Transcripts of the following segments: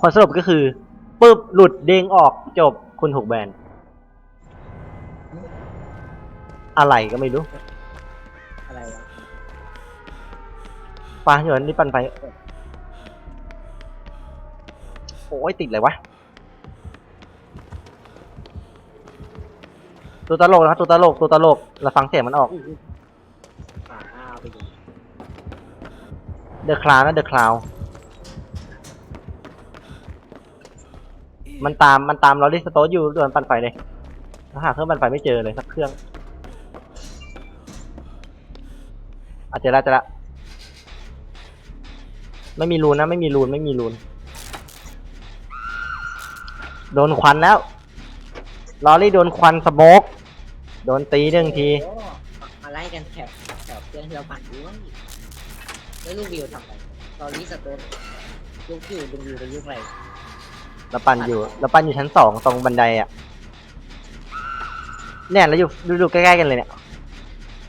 ผลสรุปก็คือปึ๊บหลุดเด้งออกจบคุณถูกแบน อะไรก็ไม่รู้อะไรวะปลาอยู่นี่ปันไป โอ้ยติดเลยวะ ตัวตลกนะครับตัวตลกตัวตลกเราฟังเสียงมันออกอุ้ยป่าอ้าวไปดูเดอะคลาวนะเดอะคลาว มันตามมันตามลอรี่สโตอยู่โดนปั่นไฟเลยแล้วหาเครื่องปั่นไฟไม่เจอเลยสักเครื่องอาจจะละเจอละไม่มีรูนนะไม่มีรูนไม่มีรูนโดนควันแล้วลอรี่โดนควันสโมกโดนตีหนึ่งที โอ้มาไล่กันแถบแถบเพื่อนที่เราปั่นด้วยแล้วลูกวิวทำอะไรตอนนี้สโตนลูกวิวลูกวิวไปยุ่งอะไร แล้วปั่นอยู่แล้วปั่นอยู่ชั้นสองตรงบันไดอะเนี่ยแล้วอยู่ดูดูใกล้ๆกันเลยเนี่ย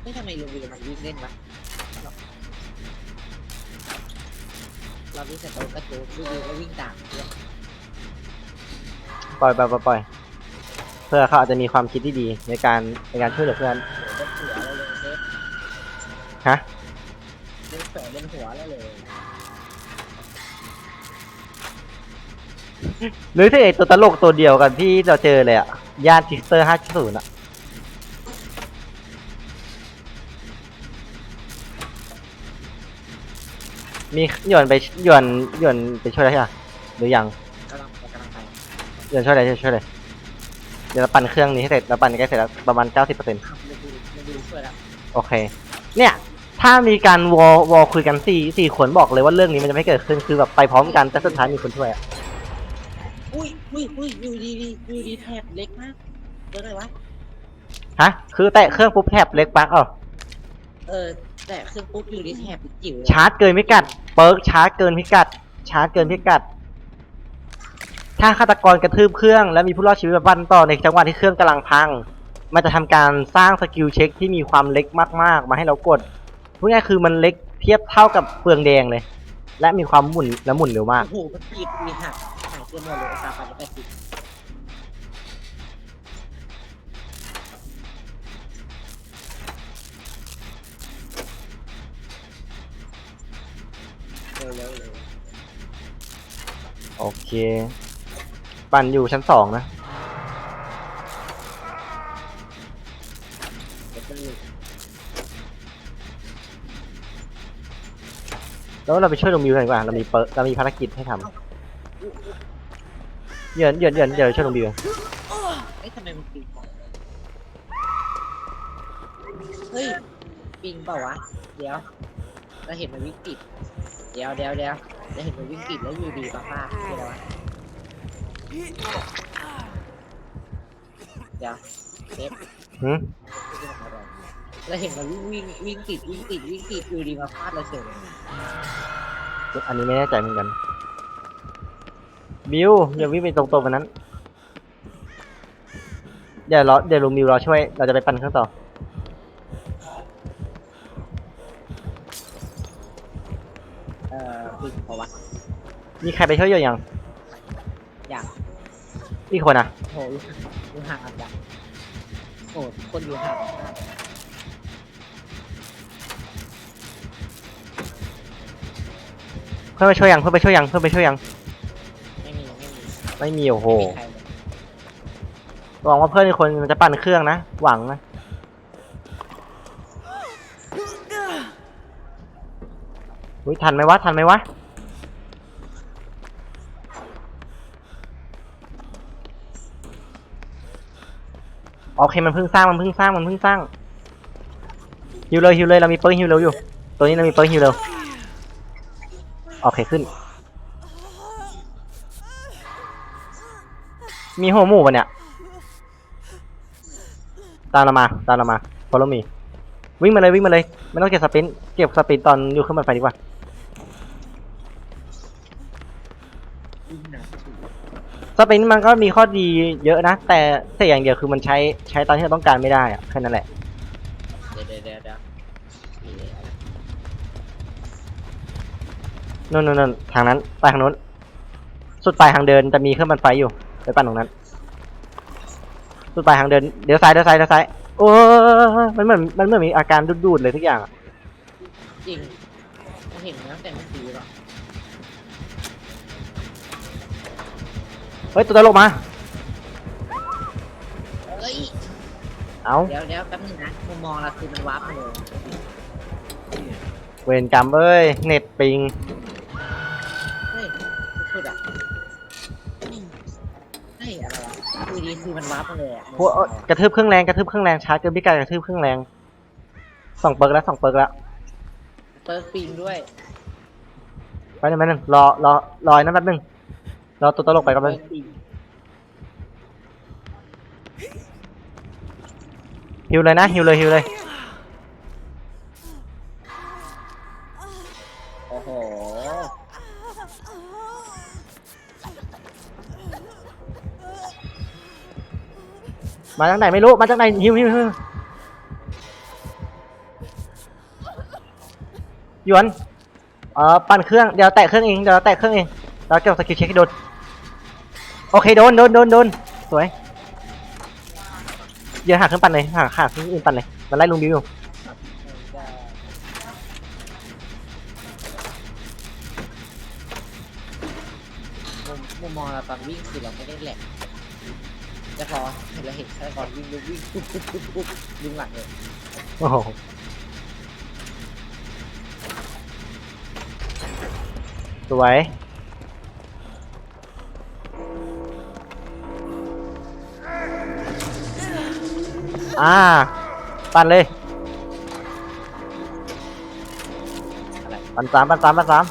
ไม่ทำไมลูกวิวมันวิ่งเล่นวะเราที่สโตนก็จูลูกวิวก็วิ่งตามเพื่อนปล่อยปล่อยปล่อยปล่อยเพื่อเขาอาจจะมีความคิดที่ดีในการในการช่วยเหลือเพื่อนโหเล่นหัวแล้วเลยเซฟฮะ เล่นเสือเล่นหัวแล้วเลย หรือถ้าเอกตัวตลกตัวเดียวกันที่เราเจอเลยอะย่านทิสเตอร์ห้าศูนย์อะมีหย่อนไปหย่อนหย่อนไปช่วยอะไรใช่ไหมหรือยังกำลังกำลังไปหย่อนช่วยอะไรช่วยเลยเดี๋ยวเราปั่นเครื่องนี้ให้เสร็จเราปั่นใกล้เสร็จแล้วประมาณเก้าสิบเปอร์เซ็นต์ขับลูกวิวลูกวิวช่วยแล้วโอเค เนี่ย ถ้ามีการวอลวอลคุยกันสี่สี่คนบอกเลยว่าเรื่องนี้มันจะไม่เกิดขึ้นคือแบบไปพร้อมกันแต่สุดท้ายมีคนช่วยอะ อุ้ยอุ้ยอุ้ยอยู่ดีดีอยู่ดีแถบเล็กมากเจออะไรวะ ฮะ คือแตะเครื่องปุ๊บแทบเล็กปักเอ้าเออ แต่เครื่องปุ๊บอยู่ดีแถบจิ๋วเลยชาร์จเกินพิกัด เปิร์กชาร์จเกินพิกัด ชาร์จเกินพิกัด ถ้าฆาตกรกระทืบเครื่องและมีผู้รอดชีวิตมาบันต่อในจังหวะที่เครื่องกำลังพัง มันจะทำการสร้างสกิลเช็คที่มีความเล็กมากๆ มาให้เรากดพูดง่ายๆคือมันเล็กเทียบเท่ากับเปลืองแดงเลย และมีความหมุนและหมุนเร็วมาก โอ้โหมันจีบมีหัก หายเกินหมดเลยตาปันแปดสิบเร็วเร็วเร็วโอเค ปั่นอยู่ชั้นสองนะ เดี๋ยวจะหลุดแล้วเราไปช่วยลงมิวกันดีกว่า เรามีเปิร์เรามีภารกิจให้ทำ เหยินเหยินเหยินเดี๋ยวช่วยลงมิวเอ้ยทำไมมันปิงวะเฮ้ยปิงเปล่าวะ เดี๋ยว เราเห็นมันวิ่งติด เดี๋ยวเดี๋ยวเดี๋ยวเราเห็นมันวิ่งติดแล้วอยู่ดีป้าป้าคืออะไรวะเดี๋ยวเซฟหืมเราเห็นมันวิ่งวิ่งวิ่งติดวิ่งติดวิ่งติดอยู่ดีมาฟาดเราเฉยอันนี้ไม่แน่ใจเหมือนกัน มิวอย่าวิ่งไปตรงๆกันนั้น เดี๋ยวรอเดี๋ยวลุงมิวรอช่วย เราจะไปปั่นเครื่องต่อ เอ่อปิงเปล่าวะมีใครไปช่วยเยอะยังอยากอีกคนอะ โหอยู่ห่างกันจังโอ้คนอยู่ห่างกันมากเพื่อนไปช่วยยัง เพื่อนไปช่วยยัง เพื่อนไปช่วยยังไม่มี ไม่มีโอ้โหไม่มีใครเลยหวังว่าเพื่อนอีกคนมันจะปั่นเครื่องนะ หวังนะ อุ้ยทันไหมวะ ทันไหมวะ โอเคมันเพิ่งสร้างมันเพิ่งสร้างมันเพิ่งสร้างฮิวเลยฮิวเลยเรามีเปิร์ฮิวเร็วอยู่ ตัวนี้เรามีเปิร์ฮิวเร็วโอเคขึ้น มีหัวหมูปะเนี่ย ตามเรามา ตามเรามา follow me วิ่งมาเลยวิ่งมาเลย ไม่ต้องเก็บสปรินต์เก็บสปรินต์ตอนอยู่ขึ้นบันไฟดีกว่าวิ่งหนาสปรินต์มันก็มีข้อดีเยอะนะ แต่แต่อย่างเดียวคือมันใช้ใช้ตอนที่เราต้องการไม่ได้อะแค่นั้นแหละ เดี๋ยวเดี๋ยวเดี๋ยวเดี๋ยวนู่นนู่นนู่นทางนั้น ไปทางนู้น สุดปลายทางเดินจะมีเครื่องปั่นไฟอยู่ ไปปั่นตรงนั้นสุดปลายทางเดินเดี๋ยวซ้ายเดี๋ยวซ้ายเดี๋ยวซ้ายโอ้ยมันเหมือนมันเหมือนมีอาการดูดๆเลยทุกอย่างอะจริงมันเห็นมาตั้งแต่เมื่อกี้แล้วเฮ้ยตัวตลกมา เฮ้ย เอาเดี๋ยวเดี๋ยวแป๊บนึงนะมุมมองเราคือมันวาร์ปมาเลยเวรกรรมเอ้ยเน็ตปิง เฮ้ยสุดๆอะ เฮ้ยอะไรวะคือดีคือมันวาร์ปมาเลยอะพวกเอ้ยกระทืบเครื่องแรงกระทืบเครื่องแรงชาร์จเกินพิการกระทืบเครื่องแรงสองเปิร์กแล้วสองเปิร์กแล้วเปิร์กปิงด้วยไปหนึ่งไปหนึ่งรอรอรอไอ้นั่นแป๊บนึงรอตัวตลกไปกันเปิเลยร์กปิงฮิวเลยนะฮิวเลยฮิวเลย มาจากไหนไม่รู้ มาจากไหนฮิวฮิวฮิวหยวน เอ่อ ปั่นเครื่อง เดี๋ยวแตะเครื่องเอง เดี๋ยวแตะเครื่องเอง เราเก็บสกิลเช็คให้โดน โอเคโดนโดนโดนโดนสวยเดี๋ยวหาเครื่องปั่นเลยหาหาเครื่องอื่นปั่นเลยมันไล่ลุงบิวอยู่มุมมองเราตอนวิ่งคือเราไม่ได้แหลกแต่พอ เห็นเห็นฆาตกรวิ่งวิ่งปุ๊บปุ๊บปุ๊บปุ๊บดึงหลังเลยโอ้โหสวยอ่าปั่นเลย อะไรปั่นสามปั่นสามปั่นสาม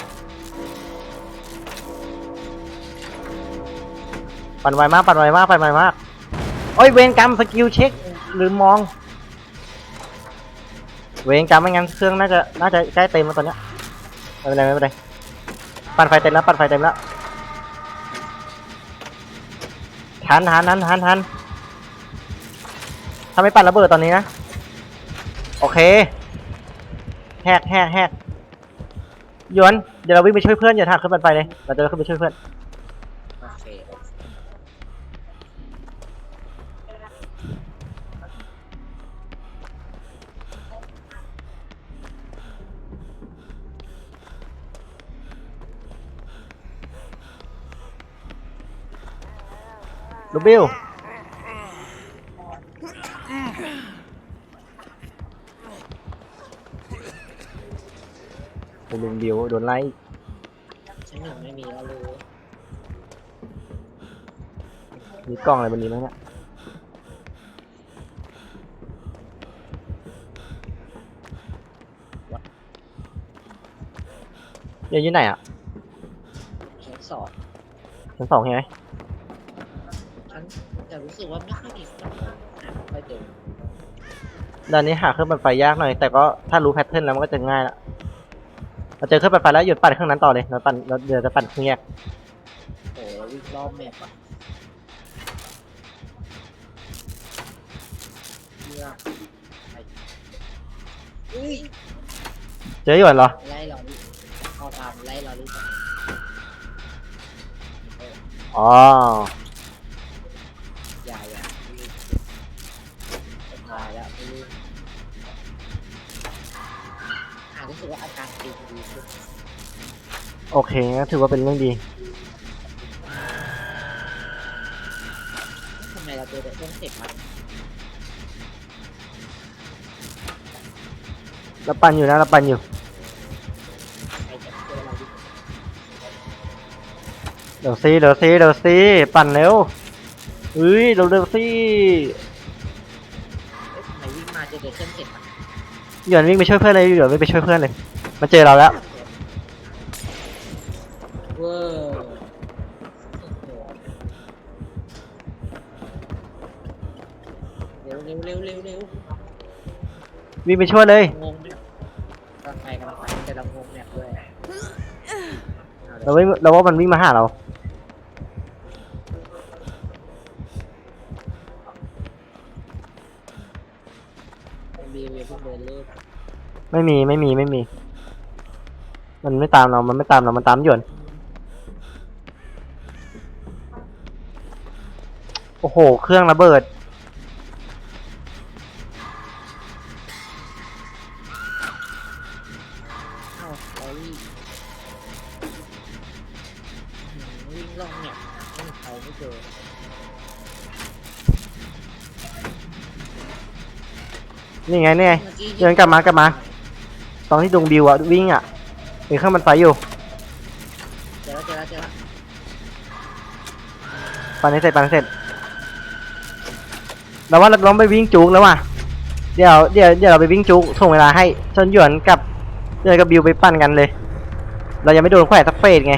ปั่นไวมากปั่นไวมากปั่นไวมาก โอ้ยเวรกรรมสกิลเช็คลืมมอง เวรกรรมไม่งั้นเครื่องน่าจะน่าจะใกล้เต็มแล้วตอนเนี้ยไม่เป็นไรไม่เป็นไรปั่นไฟเต็มแล้วปั่นไฟเต็มแล้วทันทันทันทันทันถ้าไม่ปั่นระเบิดตอนนี้นะโอเคแหกแหกแหกหยวนเดี๋ยวเราวิ่งไปช่วยเพื่อนอย่าถักขึ้นปั่นไฟเลยเราจะขึ้นไปช่วยเพื่อน ลูกบิวไปลุงบิวโดนไล่ชั้นหนึ่งไม่มีแล้วรู้มีกล้องอะไรบนนี้ไหมเนี่ยเดี๋ยวอยู่ไหนอะชั้นสองชั้นสองใช่ไหม แต่รู้สึกว่าไม่ค่อยมีคนหาไม่ค่อยเจอด้านนี้หาเครื่องปั่นไฟยากหน่อย แต่ก็ถ้ารู้แพทเทิร์นแล้วมันก็จะง่ายละเราเจอเครื่องปั่นไฟแล้วหยุดปั่นเครื่องนั้นต่อเลยเราปั่นเราเดี๋ยวจะปั่นเครื่องแยกโอ้โหวิ่งรอบแมปอะเลือกไปอุ้ยเจออยู่เหรอไล่เราดิเอาตามไล่เราดิ อ๋อ โอเคงั้นถือว่าเป็นเรื่องดีทำไมเราเจอแต่เครื่องเสร็จมาเราปั่นอยู่นะเราปั่นอยู่ใครจะเจอเราดิเดี๋ยวซีเดี๋ยวซีเดี๋ยวซีปั่นเร็วเฮ้ยเร็วเร็วซีเอ๊ะทำไมวิ่งมาเจอแต่เครื่องเสร็จมาหยวนวิ่งไปช่วยเพื่อนเลยหยวนวิ่งไปช่วยเพื่อนเลย มาเจอเราแล้วเว วิ่งไปช่วยเลย งงเนี่ยกำลังไปกำลังไปแต่เรางงเนี่ยด้วยเอาเราเลยวิ่งเราว่ามันวิ่งมาหาเรา มีเวฟเพิ่งเดินเล่นไม่มีไม่มีไม่มี มันไม่ตามเรา มันไม่ตามเรา มันตามหยวนโอ้โห เครื่องระเบิด นี่ไงนี่ไงเมื่อกี้เดินกลับมากลับมา ตอนที่ดงบิวอะวิ่งอะเป็นเครื่องมันไฟอยู่เจอแล้วเจอแล้วเจอแล้วปันให้เสร็จปันให้เสร็จเราว่าเราต้องไปวิ่งจุกแล้วว่ะเดี๋ยวเดี๋ยวเดี๋ยวเราไปวิ่งจุกถ่วงเวลาให้ชนหยวนกับเดินกับบิวไปปั่นกันเลย เรายังไม่โดนแขวนสักเฟสไง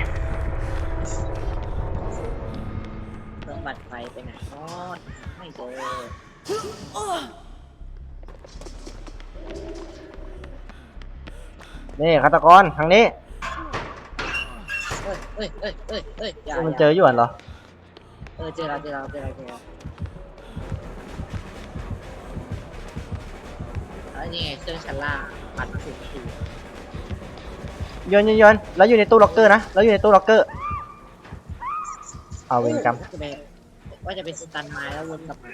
นี่ฆาตกรทางนี้เอ้ยเอ้ยเอ้ยเอ้ยเอ้ยอย่ามันย่าเจอหยวนเหรอ เออเจอแล้วเจอแล้วเจอแล้วเจอแล้วแล้วนี่ไงเครื่องชั้นล่างปัดมาถึงทีโยนโยนโยนแล้วอยู่ในตู้ล็อกเกอร์นะ แล้วอยู่ในตู้ล็อกเกอร์ เอาเวรกรรมว่าจะเป็นว่าจะเป็นสตันไม้แล้ววนกลับมา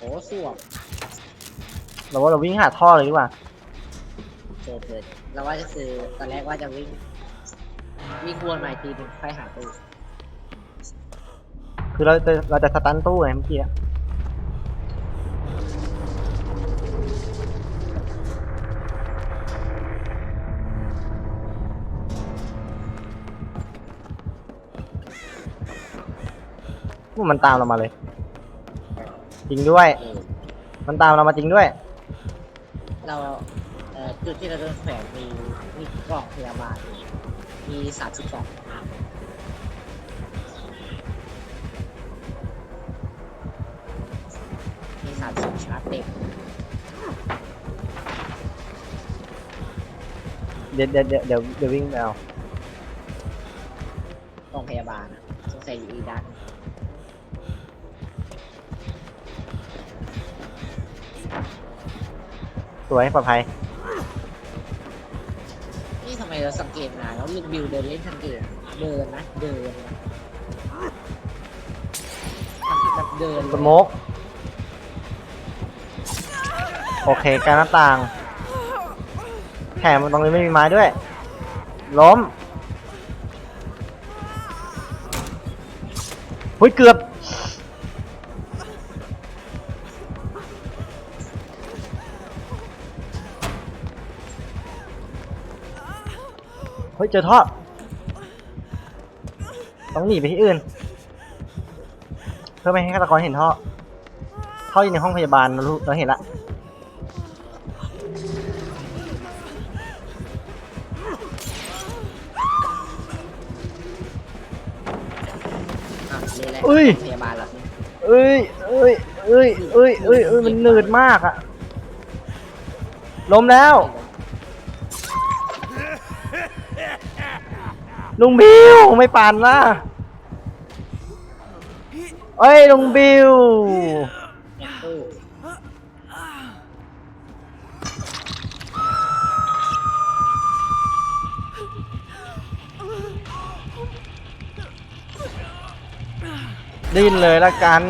โอ้สวบเราว่าเราวิ่งหาท่อเลยดีกว่าเจอเจอแล้วว่าจะคือตอนแรกว่าจะวิ่ง วิ่งวนมาอีกทีหนึงค่อยหาตู้คือเราจะเราจะสตันตู้ไงเมื่อกี้อะว่ามันตามเรามาเลย จริงด้วย เออมันตามเรามาจริงด้วย เราเอ่อจุดที่เราโดนแขวนมีมีกล่องพยาบาลอยู่มีสามสิบกล่องมีสามสิบชาร์จเต็มเดี๋ยวเดี๋ยวเดี๋ยวเดี๋ยวเดี๋ยววิ่งไปเอา กล่องพยาบาลอะสงสัยอยู่อีกด้า สวยปลอดภัยนี่ทำไมเราสังเกตมาแล้วลูกบิวเดินเล่นทันเกมเดินนะเดินนะทำแบบเดินเลยสโมกโอเคการหน้าต่างแถมตรงนี้ไม่มีไม้ด้วย ล้มหุ้ยเกือบ เฮ้ยเจอท่อต้องหนีไปที่อื่น เพื่อไม่ให้ฆาตกรเห็นท่อท่ออยู่ในห้องพยาบาลเรารู้เราเห็นละอะเลยแหละอุ้ยพยาบาลเหรอเอ้ยเอ้ยเอ้ยเอ้ยเอ้ยเอ้ยมันหนืดมากอะล้มแล้ว ลุงบิวไม่ปั่นนะเอ้ยลุงบิวดิ้นเลยละกัน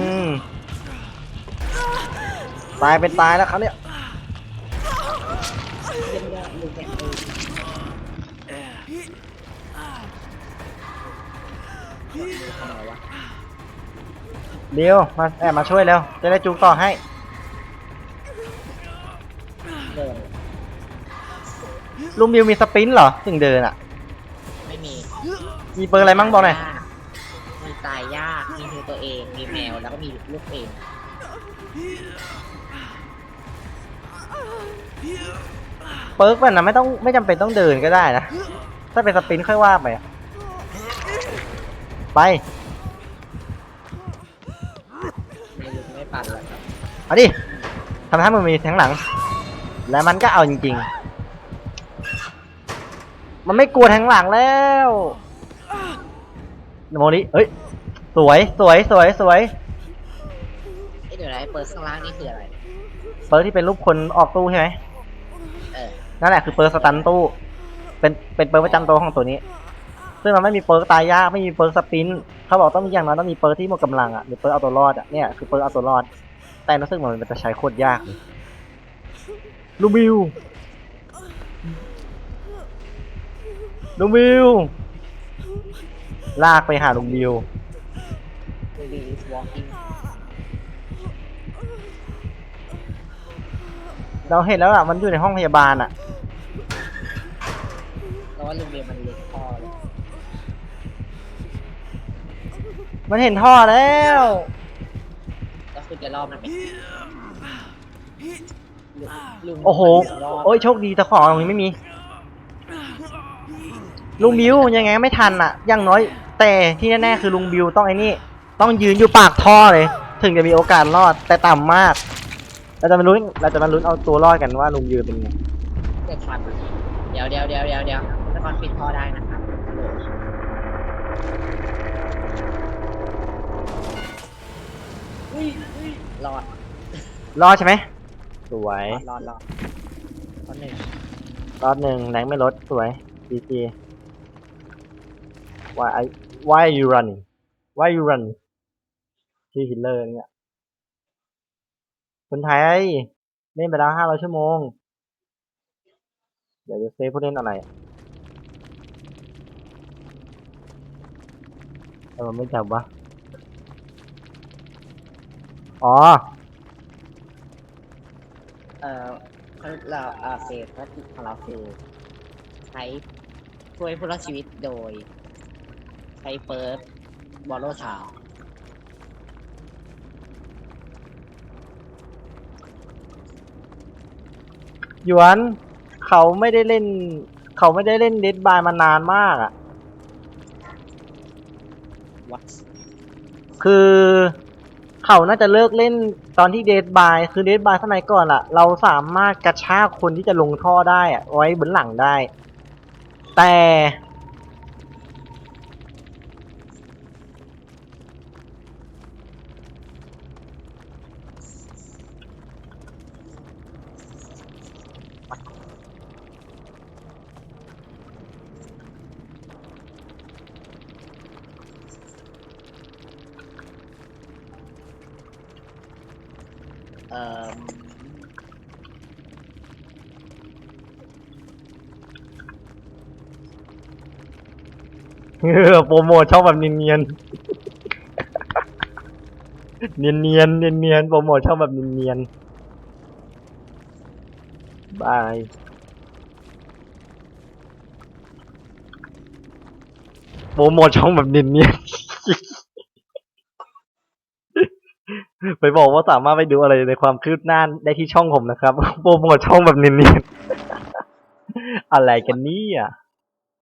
ตายเป็นตายแล้วครับเนี่ย เดียวมาแอบมาช่วยเร็ว จะได้จูงต่อให้เดินลุงบิวมีสปรินต์เหรอ ถึงเดินอะ ไม่มีมีเบอร์อะไรมั่งบอกหน่อยมีตายยาก มีคือตัวเอง มีแมว แล้วก็มีลูกเองเปิร์กมันนะไม่ต้องไม่จำเป็นต้องเดินก็ได้นะ ถ้าเป็นสปรินต์ค่อยว่าไปอะไป ไม่รู้ไม่ปั่นเลยครับเอาดิทำให้มันมีแทงหลัง แล้วมันก็เอาจริง ๆ มันไม่กลัวแทงหลังแล้วโมลิเฮ้ย สวย สวย สวย สวยเอ้ยเดี๋ยวนะไอ้เปิดข้างล่างนี่คืออะไร เปิร์กที่เป็นรูปคนออกตู้ใช่ไหม เออ นั่นแหละคือเปิร์กสตันตู้ เป็น เป็นเปิร์กประจำตัวของตัวนี้ ซึ่งมันไม่มีเปิร์กตายยาก ไม่มีเปิร์กสปรินต์ เขาบอกต้องมีอย่างน้อยต้องมีเปิร์กที่หมดกำลังอะหรือเปิร์กเอาตัวรอดอะเนี่ยคือเปิร์กเอาตัวรอด แต่รู้สึกเหมือนมันจะใช้โคตรยากเลยลูบิวลูบิว ลากไปหาลุงบิว Ruby is walking เราเห็นแล้วอะ มันอยู่ในห้องพยาบาลอะ แล้วว่าลุงเบียร์มันเล็กพอเลย มันเห็นท่อแล้วแล้วคุณจะรอดมันไหมลุงโอ้โหรอดโอ้ยโชคดีตะขอตรงนี้ไม่มี ลุงบิวยังไงไม่ทันอะอย่างน้อย แต่ที่แน่ๆคือลุงบิวต้องไอ้นี่ต้องยืนอยู่ปากท่อเลย ถึงจะมีโอกาสรอดแต่ต่ำมาก เราจะมาลุ้นเราจะมาลุ้นเอาตัวรอดกันว่าลุงบิวเป็นไงเกิดฟันเดี๋ยวเดี๋ยวเดี๋ยวเดี๋ยวเดี๋ยวถ้าก่อนปิดท่อได้นะครับ อุ้ยอุ้ยรอดรอดใช่ไหมสวยรอดรอดรอดข้อหนึ่งรอดหนึ่งแรงไม่ลดสวยดีจี why I why are you running why you run ที่ฮิตเลอร์เนี่ยคนไทยเล่นไปแล้วห้าร้อยชั่วโมง เดี๋ยวจะเซฟผู้เล่นอะไรอะแต่มันไม่จับวะ อ๋อ เอ่อเราเอ่อเฟสภารกิจของเราคือใช้ช่วยผู้รอดชีวิตโดย ใช้เปิร์ดบอลโลชาวหยวน เขาไม่ได้เล่น เขาไม่ได้เล่นเดดบายมานานมากอะ วัดคือ เขาน่าจะเลิกเล่นตอนที่เดดบายคือเดดบายสมัยก่อนอะเราสามารถกระชากคนที่จะลงท่อได้อะไว้บนหลังได้ แต่ เออโปรโมทชอบแบบเนียนๆ เนียนเนียนเนียนเนียนโปรโมทชอบแบบเนียนเนียนบายโปรโมทช่องแบบเนียนเนียนไปบอกว่าสามารถไปดูอะไรในความคืบหน้าได้ที่ช่องผมนะครับ โปรโมทช่องแบบเนียนๆอะไรกันนี่ย